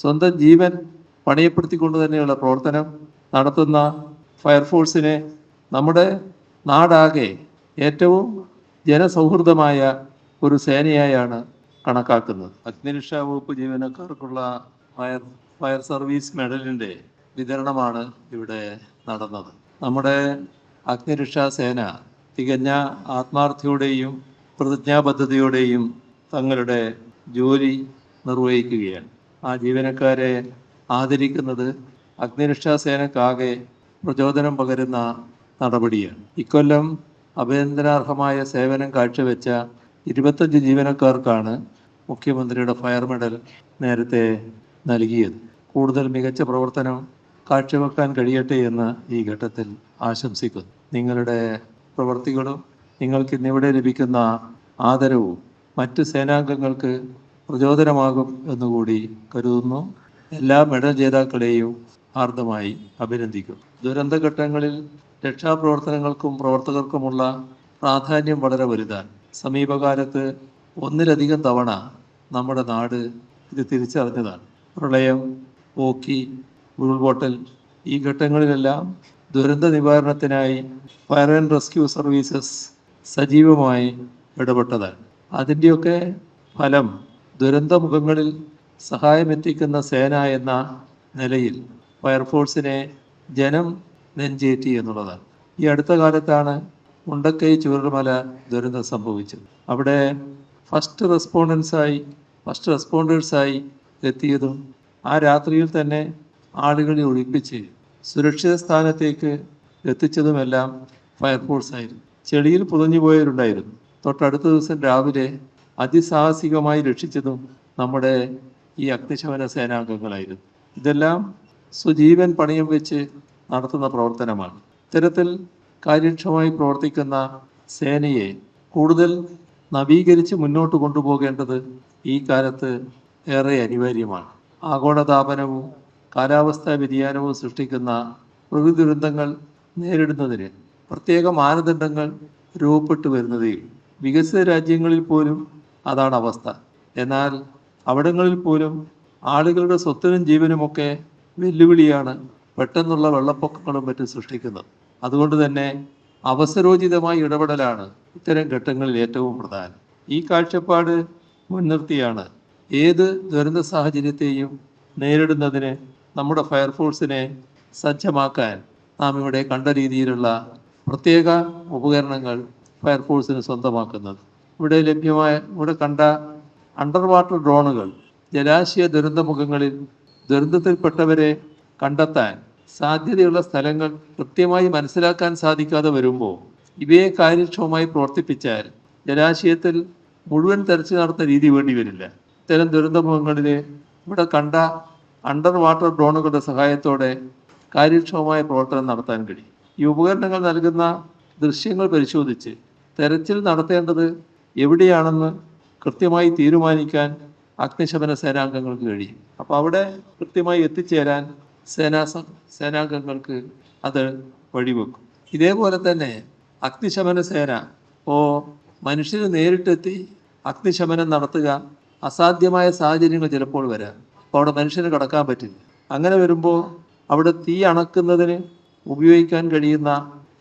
സ്വന്തം ജീവൻ പണയപ്പെടുത്തിക്കൊണ്ട് തന്നെയുള്ള പ്രവർത്തനം നടത്തുന്ന ഫയർഫോഴ്സിനെ നമ്മുടെ നാടാകെ ഏറ്റവും ജനസൗഹൃദമായ ഒരു സേനയായാണ് കണക്കാക്കുന്നത്. അഗ്നിരക്ഷാ വകുപ്പ് ജീവനക്കാർക്കുള്ള ഫയർ ഫയർ സർവീസ് മെഡലിന്റെ വിതരണമാണ് ഇവിടെ നടന്നത്. നമ്മുടെ അഗ്നിരക്ഷാ സേന തികഞ്ഞ ആത്മാർത്ഥയോടെയും പ്രതിജ്ഞാബദ്ധതയോടെയും തങ്ങളുടെ ജോലി നിർവഹിക്കുകയാണ്. ആ ജീവനക്കാരെ ആദരിക്കുന്നത് അഗ്നിരക്ഷാ സേനക്കാകെ പ്രചോദനം പകരുന്ന നടപടിയാണ്. ഇക്കൊല്ലം അഭിനന്ദനാർഹമായ സേവനം കാഴ്ചവെച്ച ഇരുപത്തഞ്ച് ജീവനക്കാർക്കാണ് മുഖ്യമന്ത്രിയുടെ ഫയർ മെഡൽ നേരത്തെ നൽകിയത്. കൂടുതൽ മികച്ച പ്രവർത്തനം കാഴ്ചവെക്കാൻ കഴിയട്ടെ എന്ന് ഈ ഘട്ടത്തിൽ ആശംസിക്കുന്നു. നിങ്ങളുടെ പ്രവർത്തികളും നിങ്ങൾക്ക് ഇന്നിവിടെ ലഭിക്കുന്ന ആദരവും മറ്റ് സേനാംഗങ്ങൾക്ക് പ്രചോദനമാകും എന്നുകൂടി കരുതുന്നു. എല്ലാ മെഡൽ ജേതാക്കളെയും ഹാർദമായി അഭിനന്ദിക്കുന്നു ദുരന്തഘട്ടങ്ങളിൽ രക്ഷാപ്രവർത്തനങ്ങൾക്കും പ്രവർത്തകർക്കുമുള്ള പ്രാധാന്യം വളരെ വലുതാണ്. സമീപകാലത്ത് ഒന്നിലധികം തവണ നമ്മുടെ നാട് ഇത് തിരിച്ചറിഞ്ഞതാണ്. പ്രളയം ഓക്കി ഉരുൾപൊട്ടൽ ഈ ഘട്ടങ്ങളിലെല്ലാം ദുരന്ത നിവാരണത്തിനായി ഫയർ ആൻഡ് റെസ്ക്യൂ സർവീസസ് സജീവമായി ഇടപെട്ടതാണ്. അതിന്റെയൊക്കെ ഫലം ദുരന്തമുഖങ്ങളിൽ സഹായമെത്തിക്കുന്ന സേന എന്ന നിലയിൽ ഫയർഫോഴ്സിനെ ജനം നെഞ്ചേറ്റി എന്നുള്ളതാണ്. ഈ അടുത്ത കാലത്താണ് മുണ്ടക്കൈ ചൂരൽമല ദുരന്തം സംഭവിച്ചത്. അവിടെ ഫസ്റ്റ് റെസ്പോണ്ടൻസായി ഫസ്റ്റ് റെസ്പോണ്ടേഴ്സായി എത്തിയതും ആ രാത്രിയിൽ തന്നെ ആളുകളെ ഒഴിപ്പിച്ച് സുരക്ഷിത സ്ഥാനത്തേക്ക് എത്തിച്ചതുമെല്ലാം ഫയർഫോഴ്സ് ആയിരുന്നു. ചെളിയിൽ പുതഞ്ഞു പോയവരുണ്ടായിരുന്നു തൊട്ടടുത്ത ദിവസം രാവിലെ അതിസാഹസികമായി രക്ഷിച്ചതും നമ്മുടെ ഈ അഗ്നിശമന സേനാംഗങ്ങളായിരുന്നു. ഇതെല്ലാം സുജീവൻ പണയം വെച്ച് നടത്തുന്ന പ്രവർത്തനമാണ്. ഇത്തരത്തിൽ കാര്യക്ഷമമായി പ്രവർത്തിക്കുന്ന സേനയെ കൂടുതൽ നവീകരിച്ച് മുന്നോട്ട് കൊണ്ടുപോകേണ്ടത് ഈ കാലത്ത് ഏറെ അനിവാര്യമാണ്. ആഗോളതാപനവും കാലാവസ്ഥാ വ്യതിയാനവും സൃഷ്ടിക്കുന്ന പ്രകൃതി ദുരന്തങ്ങൾ നേരിടുന്നതിന് പ്രത്യേക മാനദണ്ഡങ്ങൾ രൂപപ്പെട്ടു വരുന്നതിൽ വികസിത രാജ്യങ്ങളിൽ പോലും അതാണ് അവസ്ഥ. എന്നാൽ അവിടങ്ങളിൽ പോലും ആളുകളുടെ സ്വത്തിനും ജീവനുമൊക്കെ വെല്ലുവിളിയാണ് പെട്ടെന്നുള്ള വെള്ളപ്പൊക്കങ്ങളും മറ്റും സൃഷ്ടിക്കുന്നത്. അതുകൊണ്ട് തന്നെ അവസരോചിതമായ ഇടപെടലാണ് ഇത്തരം ഘട്ടങ്ങളിൽ ഏറ്റവും പ്രധാനം. ഈ കാഴ്ചപ്പാട് മുൻനിർത്തിയാണ് ഏത് ദുരന്ത സാഹചര്യത്തെയും നേരിടുന്നതിന് നമ്മുടെ ഫയർഫോഴ്സിനെ സജ്ജമാക്കാൻ നാം ഇവിടെ കണ്ട രീതിയിലുള്ള പ്രത്യേക ഉപകരണങ്ങൾ ഫയർഫോഴ്സിന് സ്വന്തമാക്കുന്നത്. ഇവിടെ ലഭ്യമായ ഇവിടെ കണ്ട അണ്ടർ വാട്ടർ ഡ്രോണുകൾ ജലാശയ ദുരന്തമുഖങ്ങളിൽ ദുരന്തത്തിൽപ്പെട്ടവരെ കണ്ടെത്താൻ സാധ്യതയുള്ള സ്ഥലങ്ങൾ കൃത്യമായി മനസ്സിലാക്കാൻ സാധിക്കാതെ വരുമ്പോൾ ഇവയെ കാര്യക്ഷമമായി പ്രവർത്തിപ്പിച്ചാൽ ജലാശയത്തിൽ മുഴുവൻ തെരച്ചിൽ നടത്തുന്ന രീതി വേണ്ടി വരില്ല. ഇത്തരം ദുരന്തമുഖങ്ങളിലെ ഇവിടെ കണ്ട അണ്ടർ വാട്ടർ ഡ്രോണുകളുടെ സഹായത്തോടെ കാര്യക്ഷമമായ പ്രവർത്തനം നടത്താൻ കഴിയും. ഈ ഉപകരണങ്ങൾ നൽകുന്ന ദൃശ്യങ്ങൾ പരിശോധിച്ച് തെരച്ചിൽ നടത്തേണ്ടത് എവിടെയാണെന്ന് കൃത്യമായി തീരുമാനിക്കാൻ അഗ്നിശമന സേനാംഗങ്ങൾക്ക് കഴിയും. അപ്പോൾ അവിടെ കൃത്യമായി എത്തിച്ചേരാൻ സേനാ സേനാംഗങ്ങൾക്ക് അത് വഴിവെക്കും. ഇതേപോലെ തന്നെ അഗ്നിശമന സേന ഇപ്പോൾ മനുഷ്യന് നേരിട്ടെത്തി അഗ്നിശമനം നടത്തുക അസാധ്യമായ സാഹചര്യങ്ങൾ ചിലപ്പോൾ വരാം. അപ്പോൾ അവിടെ മനുഷ്യന് കടക്കാൻ പറ്റില്ല. അങ്ങനെ വരുമ്പോൾ അവിടെ തീ അണക്കുന്നതിന് ഉപയോഗിക്കാൻ കഴിയുന്ന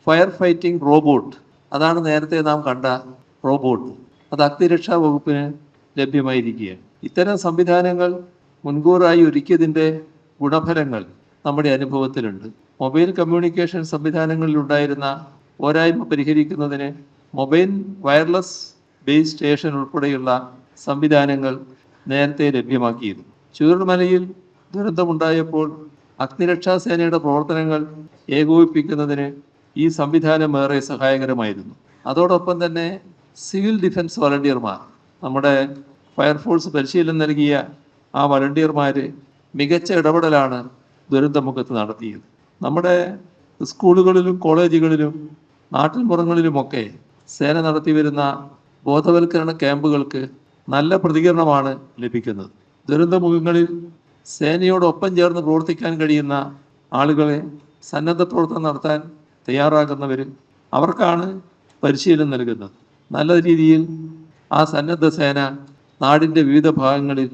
ഫയർ ഫൈറ്റിംഗ് റോബോട്ട്. അതാണ് നേരത്തെ നാം കണ്ട റോബോട്ട്. അത് അഗ്നിരക്ഷാ വകുപ്പിന് ലഭ്യമായിരിക്കുകയാണ്. ഇത്തരം സംവിധാനങ്ങൾ മുൻകൂറായി ഒരുക്കിയതിന്റെ ഗുണഫലങ്ങൾ നമ്മുടെ അനുഭവത്തിലുണ്ട്. മൊബൈൽ കമ്മ്യൂണിക്കേഷൻ സംവിധാനങ്ങളിൽ ഉണ്ടായിരുന്ന പോരായ്മ പരിഹരിക്കുന്നതിന് മൊബൈൽ വയർലെസ് ബേസ് സ്റ്റേഷൻ ഉൾപ്പെടെയുള്ള സംവിധാനങ്ങൾ നേരത്തെ ലഭ്യമാക്കിയിരുന്നു. ചൂരൽമലയിൽ ദുരന്തമുണ്ടായപ്പോൾ അഗ്നിരക്ഷാ സേനയുടെ പ്രവർത്തനങ്ങൾ ഏകോപിപ്പിക്കുന്നതിന് ഈ സംവിധാനം ഏറെ സഹായകരമായിരുന്നു. അതോടൊപ്പം തന്നെ സിവിൽ ഡിഫൻസ് വളണ്ടിയർമാർ നമ്മുടെ ഫയർഫോഴ്സ് പരിശീലനം നൽകിയ ആ വളണ്ടിയർമാർ മികച്ച ഇടപെടലാണ് ദുരന്തമുഖത്ത് നടത്തിയത്. നമ്മുടെ സ്കൂളുകളിലും കോളേജുകളിലും നാട്ടിൻപുറങ്ങളിലുമൊക്കെ സേന നടത്തി വരുന്ന ബോധവൽക്കരണ ക്യാമ്പുകൾക്ക് നല്ല പ്രതികരണമാണ് ലഭിക്കുന്നത്. ദുരന്തമുഖങ്ങളിൽ സേനയോടൊപ്പം ചേർന്ന് പ്രവർത്തിക്കാൻ കഴിയുന്ന ആളുകളെ സന്നദ്ധ പ്രവർത്തനം നടത്താൻ തയ്യാറാകുന്നവർ അവർക്കാണ് പരിശീലനം നൽകുന്നത്. നല്ല രീതിയിൽ ആ സന്നദ്ധ സേന നാടിന്റെ വിവിധ ഭാഗങ്ങളിൽ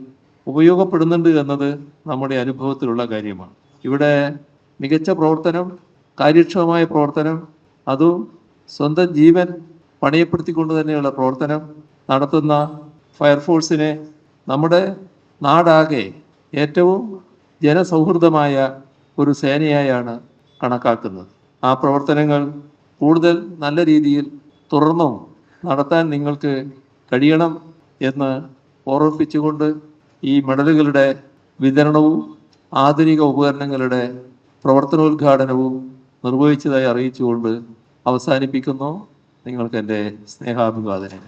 ഉപയോഗപ്പെടുന്നുണ്ട് എന്നത് നമ്മുടെ അനുഭവത്തിലുള്ള കാര്യമാണ്. ഇവിടെ മികച്ച പ്രവർത്തനം കാര്യക്ഷമമായ പ്രവർത്തനം അതും സ്വന്തം ജീവൻ പണയപ്പെടുത്തിക്കൊണ്ട് തന്നെയുള്ള പ്രവർത്തനം നടത്തുന്ന ഫയർഫോഴ്സിനെ നമ്മുടെ നാടാകെ ഏറ്റവും ജനസൗഹൃദമായ ഒരു സേനയായാണ് കണക്കാക്കുന്നത്. ആ പ്രവർത്തനങ്ങൾ കൂടുതൽ നല്ല രീതിയിൽ തുടർന്നും നടത്താൻ നിങ്ങൾക്ക് കഴിയണം എന്ന് ഓർമ്മിപ്പിച്ചുകൊണ്ട് ഈ മെഡലുകളുടെ വിതരണവും ആധുനിക ഉപകരണങ്ങളുടെ പ്രവർത്തനോദ്ഘാടനവും നിർവഹിച്ചതായി അറിയിച്ചുകൊണ്ട് അവസാനിപ്പിക്കുന്നു. നിങ്ങൾക്ക് എന്റെ സ്നേഹാഭിവാദനങ്ങൾ.